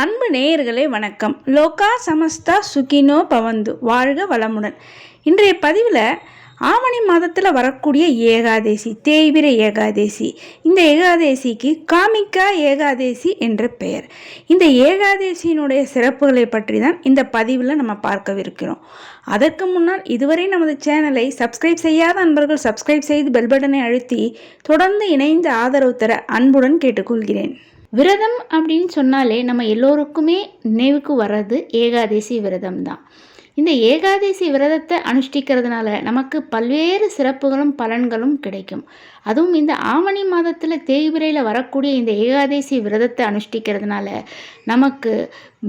அன்பு நேயர்களே வணக்கம். லோகா சமஸ்தா சுகினோ பவந்து. வாழ்க வளமுடன். இன்றைய பதிவில் ஆவணி மாதத்தில் வரக்கூடிய ஏகாதேசி தேய்பிர ஏகாதேசி. இந்த ஏகாதேசிக்கு காமிக்கா ஏகாதேசி என்ற பெயர். இந்த ஏகாதேசியினுடைய சிறப்புகளை பற்றி தான் இந்த பதிவில் நம்ம பார்க்கவிருக்கிறோம். அதற்கு முன்னால் இதுவரை நமது சேனலை சப்ஸ்கிரைப் செய்யாத அன்பர்கள் சப்ஸ்கிரைப் செய்து பெல் பட்டனை அழுத்தி தொடர்ந்து இணைந்து ஆதரவு தர அன்புடன் கேட்டுக்கொள்கிறேன். விரதம் அப்படின்னு சொன்னாலே நம்ம எல்லோருக்குமே நினைவுக்கு வர்றது ஏகாதேசி விரதம் தான் இந்த ஏகாதேசி விரதத்தை அனுஷ்டிக்கிறதுனால நமக்கு பல்வேறு சிறப்புகளும் பலன்களும் கிடைக்கும். அதுவும் இந்த ஆவணி மாதத்தில் தேய்பிரையில் வரக்கூடிய இந்த ஏகாதேசி விரதத்தை அனுஷ்டிக்கிறதுனால நமக்கு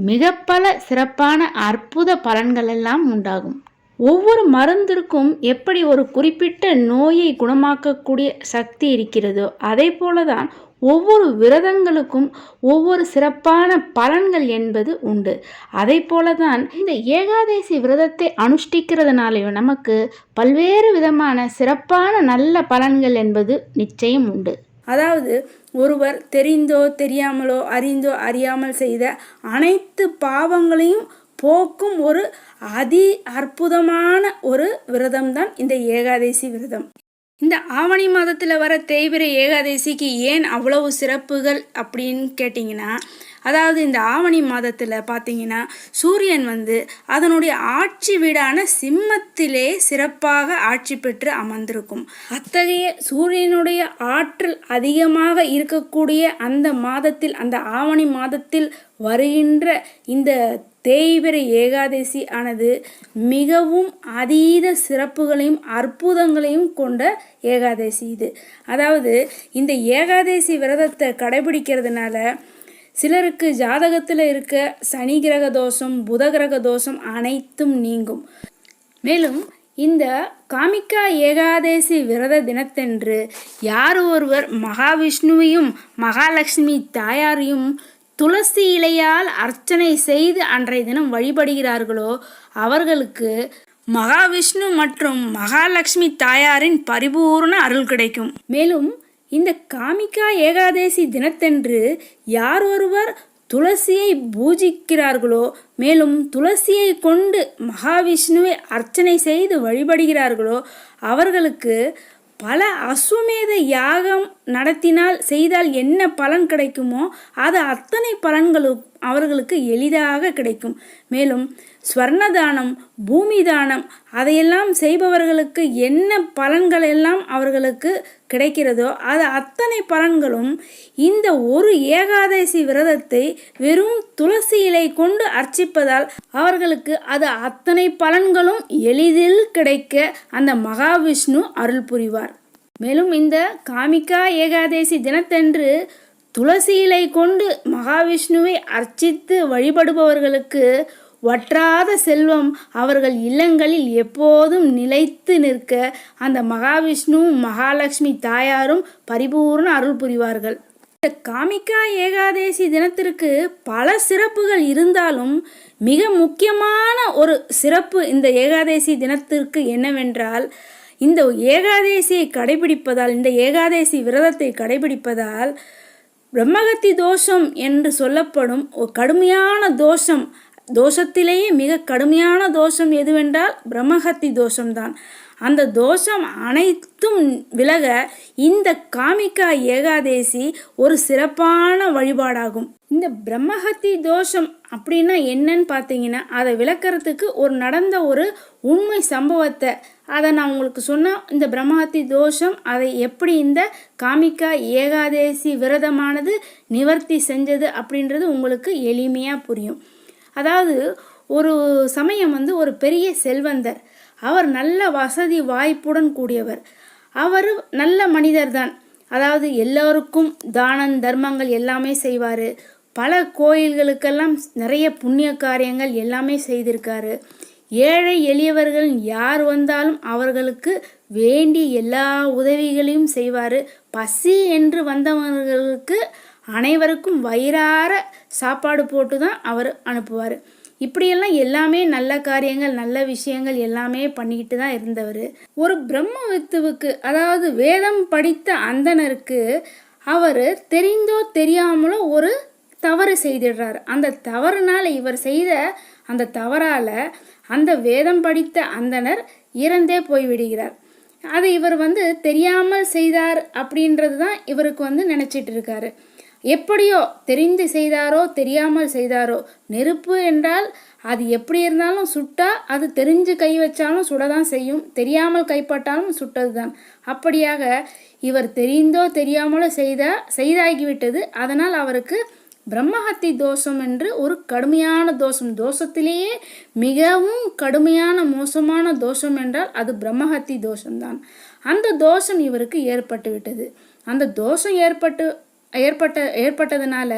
மிக பல சிறப்பான அற்புத பலன்கள் எல்லாம் உண்டாகும். ஒவ்வொரு மருந்திற்கும் எப்படி ஒரு குறிப்பிட்ட நோயை குணமாக்கக்கூடிய சக்தி இருக்கிறதோ அதே போல தான் ஒவ்வொரு விரதங்களுக்கும் ஒவ்வொரு சிறப்பான பலன்கள் என்பது உண்டு. அதை போல தான் இந்த ஏகாதேசி விரதத்தை அனுஷ்டிக்கிறதுனாலையும் நமக்கு பல்வேறு விதமான சிறப்பான நல்ல பலன்கள் என்பது நிச்சயம் உண்டு. அதாவது ஒருவர் தெரிந்தோ தெரியாமலோ அறிந்தோ அறியாமல் செய்த அனைத்து பாவங்களையும் போக்கும் ஒரு அதி அற்புதமான ஒரு விரதம் தான் இந்த ஏகாதேசி விரதம். இந்த ஆவணி மாதத்தில் வர தேய்பிர ஏகாதசிக்கு ஏன் அவ்வளவு சிறப்புகள் அப்படின்னு கேட்டிங்கன்னா அதாவது இந்த ஆவணி மாதத்தில் பார்த்தீங்கன்னா சூரியன் வந்து அதனுடைய ஆட்சி வீடான சிம்மத்திலே சிறப்பாக ஆட்சி பெற்று அமர்ந்திருக்கும். அத்தகைய சூரியனுடைய ஆற்றல் அதிகமாக இருக்கக்கூடிய அந்த மாதத்தில் அந்த ஆவணி மாதத்தில் வருகின்ற இந்த தேய்பிர ஏகாதசி ஆனது மிகவும் அதீத சிறப்புகளையும் அற்புதங்களையும் கொண்ட ஏகாதசி இது. அதாவது இந்த ஏகாதசி விரதத்தை கடைபிடிக்கிறதுனால சிலருக்கு ஜாதகத்தில் இருக்க சனி கிரக தோஷம் புத கிரக தோஷம் அனைத்தும் நீங்கும். மேலும் இந்த காமிக்கா ஏகாதேசி விரத தினத்தன்று யார் ஒருவர் மகாவிஷ்ணுவையும் மகாலட்சுமி தாயாரையும் துளசி இலையால் அர்ச்சனை செய்து அன்றைய தினம் வழிபடுகிறார்களோ அவர்களுக்கு மகாவிஷ்ணு மற்றும் மகாலட்சுமி தாயாரின் பரிபூர்ண அருள் கிடைக்கும். மேலும் இந்த காமிக்கா ஏகாதேசி தினத்தன்று யார் ஒருவர் துளசியை பூஜிக்கிறார்களோ மேலும் துளசியை கொண்டு மகாவிஷ்ணுவை அர்ச்சனை செய்து வழிபடுகிறார்களோ அவர்களுக்கு பல அஸ்வமேத யாகம் நடத்தினால் செய்தால் என்ன பலன் கிடைக்குமோ அது அத்தனை பலன்களும் அவர்களுக்கு எளிதாக கிடைக்கும். மேலும் ஸ்வர்ணதானம் பூமி தானம் அதையெல்லாம் செய்பவர்களுக்கு என்ன பலன்கள் எல்லாம் அவர்களுக்கு கிடைக்கிறதோ அது அத்தனை பலன்களும் இந்த ஒரு ஏகாதசி விரதத்தை வெறும் துளசி இலை கொண்டு அர்ச்சிப்பதால் அவர்களுக்கு அது அத்தனை பலன்களும் எளிதில் கிடைக்க அந்த மகாவிஷ்ணு அருள் புரிவார் மேலும் இந்த காமிக்கா ஏகாதேசி தினத்தன்று துளசி இலை கொண்டு மகாவிஷ்ணுவை அர்ச்சித்து வழிபடுபவர்களுக்கு வற்றாத செல்வம் அவர்கள் இல்லங்களில் எப்போதும் நிலைத்து நிற்க அந்த மகாவிஷ்ணுவும் மகாலட்சுமி தாயாரும் பரிபூர்ண அருள் புரிவார்கள். இந்த காமிக்கா ஏகாதேசி தினத்திற்கு பல சிறப்புகள் இருந்தாலும் மிக முக்கியமான ஒரு சிறப்பு இந்த ஏகாதேசி தினத்திற்கு என்னவென்றால் இந்த ஏகாதேசியை கடைபிடிப்பதால் இந்த ஏகாதேசி விரதத்தை கடைபிடிப்பதால் பிரம்மகத்தி தோஷம் என்று சொல்லப்படும் ஒரு கடுமையான தோஷம். தோஷத்திலேயே மிக கடுமையான தோஷம் எதுவென்றால் பிரம்மஹத்தி தோஷம்தான். அந்த தோஷம் அனைத்தும் விலக இந்த காமிக்கா ஏகாதேசி ஒரு சிறப்பான வழிபாடாகும். இந்த பிரம்மஹத்தி தோஷம் அப்படின்னா என்னன்னு பார்த்தீங்கன்னா அதை விளக்கிறதுக்கு ஒரு நடந்த ஒரு உண்மை சம்பவத்தை. அதை நான் உங்களுக்கு சொன்னால் இந்த பிரம்மஹத்தி தோஷம் அதை எப்படி இந்த காமிக்கா ஏகாதேசி விரதமானது நிவர்த்தி செஞ்சது அப்படின்றது உங்களுக்கு எளிமையாக புரியும். அதாவது ஒரு சமயம் வந்து ஒரு பெரிய செல்வந்தர். அவர் நல்ல வசதி வாய்ப்புடன் கூடியவர். அவர் நல்ல மனிதர் தான் அதாவது எல்லோருக்கும் தானம் தர்மங்கள் எல்லாமே செய்வார். பல கோயில்களுக்கெல்லாம் நிறைய புண்ணிய காரியங்கள் எல்லாமே செய்திருக்காரு. ஏழை எளியவர்கள் யார் வந்தாலும் அவர்களுக்கு வேண்டி எல்லா உதவிகளையும் செய்வார். பசி என்று வந்தவர்களுக்கு அனைவருக்கும் வயிறார சாப்பாடு போட்டு தான் அவர் அனுப்புவார். இப்படியெல்லாம் எல்லாமே நல்ல காரியங்கள் நல்ல விஷயங்கள் எல்லாமே பண்ணிக்கிட்டு தான் இருந்தவர். ஒரு பிரம்ம வித்துவுக்கு அதாவது வேதம் படித்த அந்தனருக்கு அவர் தெரிந்தோ தெரியாமலோ ஒரு தவறு செய்திடுறாரு. அந்த தவறுனால் இவர் செய்த அந்த தவறால் அந்த வேதம் படித்த அந்தணர் இறந்தே போய்விடுகிறார். அது இவர் வந்து தெரியாமல் செய்தார் அப்படின்றது தான் இவருக்கு வந்து நினச்சிட்டு இருக்காரு. எப்படியோ தெரிந்து செய்தாரோ தெரியாமல் செய்தாரோ. நெருப்பு என்றால் அது எப்படி இருந்தாலும் சுட்டா அது தெரிஞ்சு கை வச்சாலும் சுடதான் செய்யும். தெரியாமல் கைப்பட்டாலும் சுட்டது தான் அப்படியாக இவர் தெரிந்தோ தெரியாமலோ செய்தா செய்தாகிவிட்டது. அதனால் அவருக்கு பிரம்மஹத்தி தோஷம் என்று ஒரு கடுமையான தோஷம். தோஷத்திலேயே மிகவும் கடுமையான மோசமான தோஷம் என்றால் அது பிரம்மஹத்தி தோஷம்தான். அந்த தோஷம் இவருக்கு ஏற்பட்டு விட்டது அந்த தோஷம் ஏற்பட்டு ஏற்பட்ட ஏற்பட்டதுனால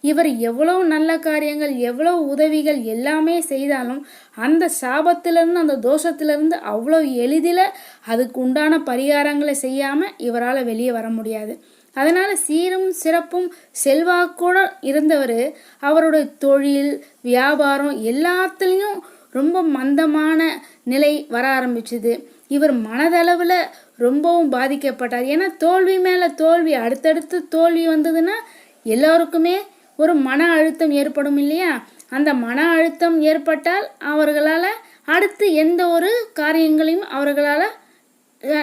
இவர் எவ்வளவு நல்ல காரியங்கள் எவ்வளோ உதவிகள் எல்லாமே செய்தாலும் அந்த சாபத்திலிருந்து அந்த தோஷத்திலிருந்து அவ்வளோ எளிதில் அதுக்கு உண்டான பரிகாரங்களை செய்யாமல் இவரால் வெளியே வர முடியாது. அதனால் சீரும் சிறப்பும் செல்வாக்கூட இருந்தவர் அவருடைய தொழில் வியாபாரம் எல்லாத்துலேயும் ரொம்ப மந்தமான நிலை வர ஆரம்பிச்சுது. இவர் மனதளவில் ரொம்பவும் பாதிக்கப்பட்டார். ஏன்னா தோல்வி மேலே தோல்வி அடுத்தடுத்து தோல்வி வந்ததுன்னா எல்லோருக்குமே ஒரு மன அழுத்தம் ஏற்படும் இல்லையா? அந்த மன அழுத்தம் ஏற்பட்டால் அவர்களால் அடுத்து எந்த ஒரு காரியங்களையும் அவர்களால்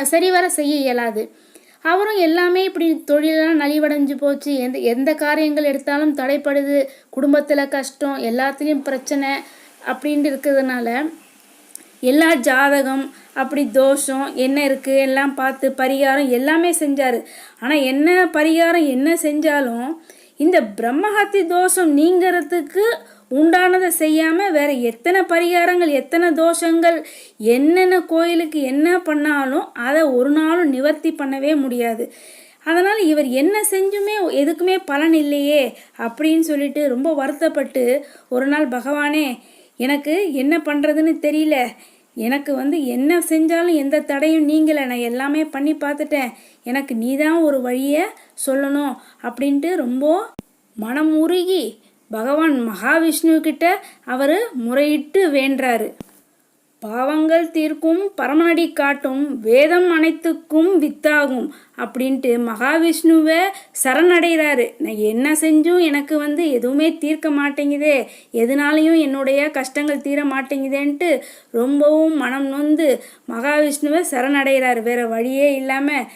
சரிவர செய்ய இயலாது. அவரும் எல்லாமே இப்படி தொழிலெல்லாம் நலிவடைஞ்சு போச்சு. எந்த எந்த காரியங்கள் எடுத்தாலும் தடைப்படுது. குடும்பத்தில் கஷ்டம் எல்லாத்துலேயும் பிரச்சனை அப்படின்ட்டு இருக்கிறதுனால எல்லா ஜாதகம் அப்படி தோஷம் என்ன இருக்குது எல்லாம் பார்த்து பரிகாரம் எல்லாமே செஞ்சார். ஆனால் என்ன பரிகாரம் என்ன செஞ்சாலும் இந்த பிரம்மஹத்தி தோஷம் நீங்கிறதுக்கு உண்டானதை செய்யாமல் வேற எத்தனை பரிகாரங்கள் எத்தனை தோஷங்கள் என்னென்ன கோயிலுக்கு என்ன பண்ணாலும் அதை ஒரு நாளும் நிவர்த்தி பண்ணவே முடியாது. அதனால் இவர் என்ன செஞ்சுமே எதுக்குமே பலன் இல்லையே அப்படின்னு சொல்லிட்டு ரொம்ப வருத்தப்பட்டு ஒரு நாள் பகவானே எனக்கு என்ன பண்ணுறதுன்னு தெரியல. எனக்கு வந்து என்ன செஞ்சாலும் எந்த தடையும் நீங்களை நான் எல்லாமே பண்ணி பார்த்துட்டேன். எனக்கு நீ தான் ஒரு வழியை சொல்லணும் அப்படின்ட்டு ரொம்ப மனம் உருகி பகவான் மகாவிஷ்ணுக்கிட்ட அவர் முறையிட்டு வேண்டுறாரு. பாவங்கள் தீர்க்கும் பரமநடி காட்டும் வேதம் அனைத்துக்கும் வித்தாகும் அப்படின்ட்டு மகாவிஷ்ணுவை சரணடைகிறாரு. நான் என்ன செஞ்சும் எனக்கு வந்து எதுவுமே தீர்க்க மாட்டேங்குதே எதனாலையும் என்னுடைய கஷ்டங்கள் தீர மாட்டேங்குதேன்ட்டு ரொம்பவும் மனம் நொந்து மகாவிஷ்ணுவை சரணடைகிறாரு. வேறு வழியே இல்லாமல்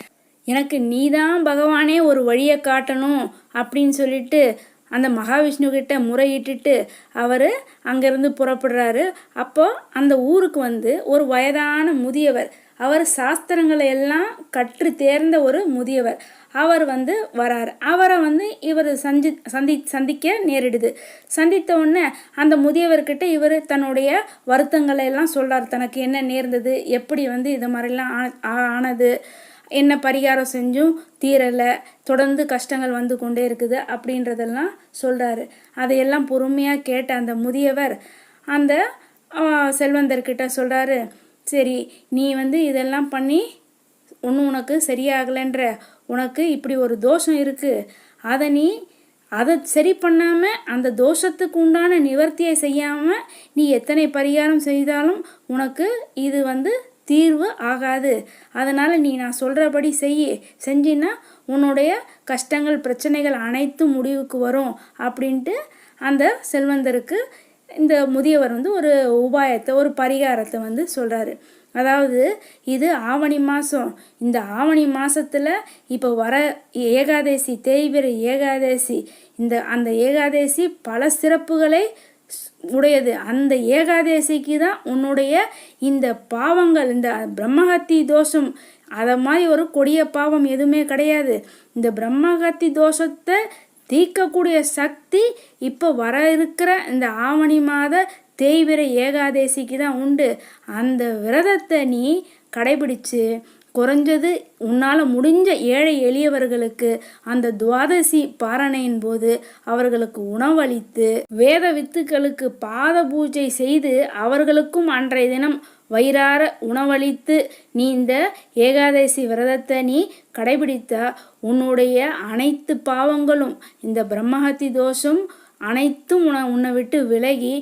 எனக்கு நீதான் பகவானே ஒரு வழியை காட்டணும் அப்படின்னு சொல்லிட்டு அந்த மகாவிஷ்ணு கிட்ட முறையிட்டுட்டு அவர் அங்கேருந்து புறப்படுறாரு. அப்போ அந்த ஊருக்கு வந்து ஒரு வயதான முதியவர் அவர் சாஸ்திரங்களை எல்லாம் கற்று தேர்ந்த ஒரு முதியவர் அவர் வந்து வராரு. அவரை வந்து இவர் சந்தி சந்தி சந்திக்க நேரிடுது. சந்தித்த உடனே அந்த முதியவர்கிட்ட இவர் தன்னுடைய வருத்தங்களை எல்லாம் சொல்கிறார் தனக்கு என்ன நேர்ந்தது எப்படி வந்து இது மாதிரிலாம் ஆ- ஆனது என்ன பரிகாரம் செஞ்சும் தீரலை தொடர்ந்து கஷ்டங்கள் வந்து கொண்டே இருக்குது அப்படின்றதெல்லாம் சொல்கிறாரு அதையெல்லாம் பொறுமையாக கேட்ட அந்த முதியவர் அந்த செல்வந்தர்கிட்ட சொல்கிறாரு சரி நீ வந்து இதெல்லாம் பண்ணி ஒன்றும் உனக்கு சரியாகலைன்ற உனக்கு இப்படி ஒரு தோஷம் இருக்குது அதை நீ அதை சரி பண்ணாமல் அந்த தோஷத்துக்கு உண்டான நிவர்த்தியை செய்யாமல் நீ எத்தனை பரிகாரம் செய்தாலும் உனக்கு இது வந்து தீர்வு ஆகாது. அதனால் நீ நான் சொல்கிறபடி செய் செஞ்சின்னா உன்னுடைய கஷ்டங்கள் பிரச்சனைகள் அனைத்தும் முடிவுக்கு வரும் அப்படின்ட்டு அந்த செல்வந்தருக்கு இந்த முதியவர் வந்து ஒரு உபாயத்தை ஒரு பரிகாரத்தை வந்து சொல்கிறாரு அதாவது இது ஆவணி மாதம் இந்த ஆவணி மாதத்தில் இப்போ வர ஏகாதேசி தேய்பிரை ஏகாதேசி இந்த அந்த ஏகாதேசி பல சிறப்புகளை உடையது. அந்த ஏகாதேசிக்கு தான் உன்னுடைய இந்த பாவங்கள் இந்த பிரம்மஹத்தி தோஷம் அதை மாதிரி ஒரு கொடிய பாவம் எதுவுமே கிடையாது. இந்த பிரம்மஹத்தி தோஷத்தை தீர்க்கக்கூடிய சக்தி இப்போ வர இருக்கிற இந்த ஆவணி மாத தேய்விர ஏகாதேசிக்கு தான் உண்டு. அந்த விரதத்தை நீ கடைபிடிச்சு குறைஞ்சது உன்னால் முடிஞ்ச ஏழை எளியவர்களுக்கு அந்த துவாதசி பாரணையின் போது அவர்களுக்கு உணவளித்து வேத வித்துக்களுக்கு பாத பூஜை செய்து அவர்களுக்கும் அன்றைய தினம் வயிறார உணவளித்து நீ இந்த ஏகாதசி விரதத்தை நீ கடைபிடித்தா உன்னுடைய அனைத்து பாவங்களும் இந்த பிரம்மஹத்தி தோஷம் அனைத்தும் உன உன்னை விட்டு விலகி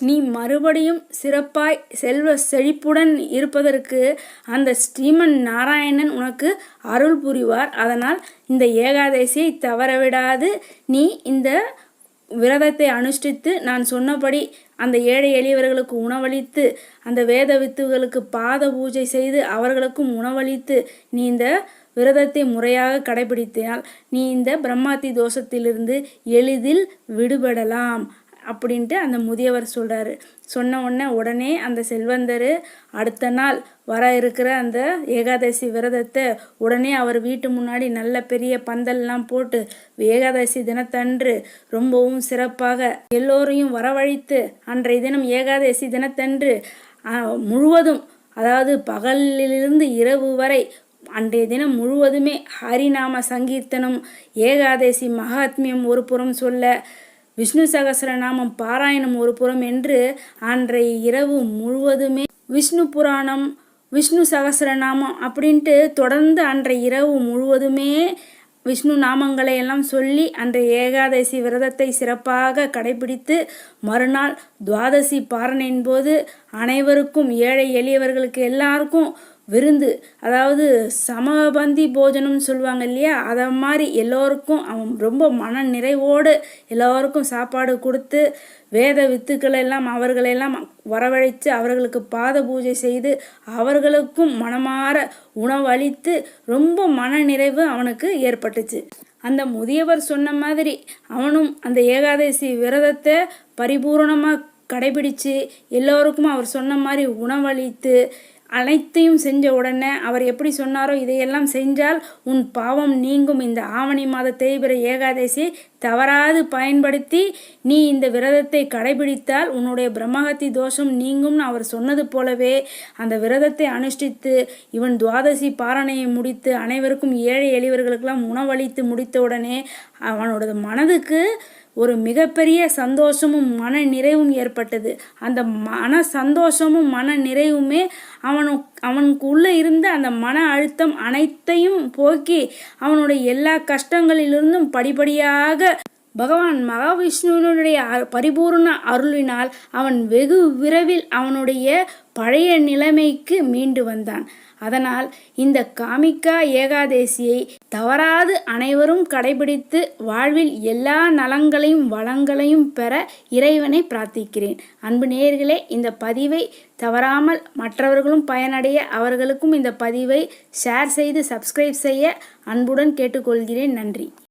நீ மறுபடியும் சிறப்பாய் செல்வ செழிப்புடன் இருப்பதற்கு அந்த ஸ்ரீமன் நாராயணன் உனக்கு அருள் புரிவார். அதனால் இந்த ஏகாதசியை தவறவிடாது. நீ இந்த விரதத்தை அனுஷ்டித்து நான் சொன்னபடி அந்த ஏழை எளியவர்களுக்கு உணவளித்து அந்த வேத வித்துகளுக்கு பாத பூஜை செய்து அவர்களுக்கும் உணவளித்து நீ இந்த விரதத்தை முறையாக கடைபிடித்தால் நீ இந்த பிரம்மாத்தி தோஷத்திலிருந்து எளிதில் விடுபடலாம். அப்படின்ட்டு அந்த முதியவர் சொல்கிறாரு சொன்ன உடனே உடனே அந்த செல்வந்தர் அடுத்த நாள் வர இருக்கிற அந்த ஏகாதசி விரதத்தை உடனே அவர் வீட்டு முன்னாடி நல்ல பெரிய பந்தல்லாம் போட்டு ஏகாதசி தினத்தன்று ரொம்பவும் சிறப்பாக எல்லோரையும் வரவழைத்து அன்றைய தினம் ஏகாதசி தினத்தன்று முழுவதும் அதாவது பகலிலிருந்து இரவு வரை அன்றைய தினம் முழுவதுமே ஹரிநாம சங்கீர்த்தனம் ஏகாதசி மகாத்மியம் ஒரு புறம் சொல்ல விஷ்ணு சகசரநாமம் பாராயணம் ஒரு புறம் என்று அன்றைய இரவு முழுவதுமே விஷ்ணு புராணம் விஷ்ணு சகசரநாமம் அப்படின்ட்டு தொடர்ந்து அன்றைய இரவு முழுவதுமே விஷ்ணு நாமங்களை எல்லாம் சொல்லி அன்றைய ஏகாதசி விரதத்தை சிறப்பாக கடைபிடித்து மறுநாள் துவாதசி பாரணையின் போது அனைவருக்கும் ஏழை எளியவர்களுக்கு எல்லாருக்கும் விருந்து அதாவது சமபந்தி போஜனம்னு சொல்லுவாங்க இல்லையா? அதை மாதிரி எல்லோருக்கும் அவன் ரொம்ப மன நிறைவோடு எல்லோருக்கும் சாப்பாடு கொடுத்து வேத வித்துக்களை எல்லாம் அவர்களெல்லாம் வரவழைத்து அவர்களுக்கு பாத பூஜை செய்து அவர்களுக்கும் மனமாற உணவளித்து ரொம்ப மன நிறைவு அவனுக்கு ஏற்பட்டுச்சு. அந்த முதியவர் சொன்ன மாதிரி அவனும் அந்த ஏகாதசி விரதத்தை பரிபூரணமாக கடைபிடித்து எல்லோருக்கும் அவர் சொன்ன மாதிரி உணவளித்து அனைத்தையும் செஞ்ச உடனே அவர் எப்படி சொன்னாரோ இதையெல்லாம் செஞ்சால் உன் பாவம் நீங்கும். இந்த ஆவணி மாத தேய்பிர ஏகாதசி தவறாது பயன்படுத்தி நீ இந்த விரதத்தை கடைபிடித்தால் உன்னுடைய பிரம்மஹத்தி தோஷம் நீங்கும்னு அவர் சொன்னது போலவே அந்த விரதத்தை அனுஷ்டித்து இவன் துவாதசி பாரணையை முடித்து அனைவருக்கும் ஏழை எளியவர்களுக்கெல்லாம் உணவளித்து முடித்த உடனே அவனோட மனதுக்கு ஒரு மிகப்பெரிய சந்தோஷமும் மன நிறைவும் ஏற்பட்டது. அந்த மன சந்தோஷமும் மன நிறைவுமே அவனு அவனுக்கு உள்ளே இருந்த அந்த மன அழுத்தம் அனைத்தையும் போக்கி அவனுடைய எல்லா கஷ்டங்களிலிருந்தும் படிப்படியாக பகவான் மகாவிஷ்ணுவினுடைய அ- பரிபூர்ண அருளினால் அவன் வெகு விரைவில் அவனுடைய பழைய நிலைமைக்கு மீண்டு வந்தான். அதனால் இந்த காமிக்கா ஏகாதேசியை தவறாது அனைவரும் கடைபிடித்து வாழ்வில் எல்லா நலங்களையும் வளங்களையும் பெற இறைவனை பிரார்த்திக்கிறேன். அன்பு நேயர்களே இந்த பதிவை தவறாமல் மற்றவர்களும் பயனடைய அவர்களுக்கும் இந்த பதிவை ஷேர் செய்து சப்ஸ்கிரைப் செய்ய அன்புடன் கேட்டுக்கொள்கிறேன். நன்றி.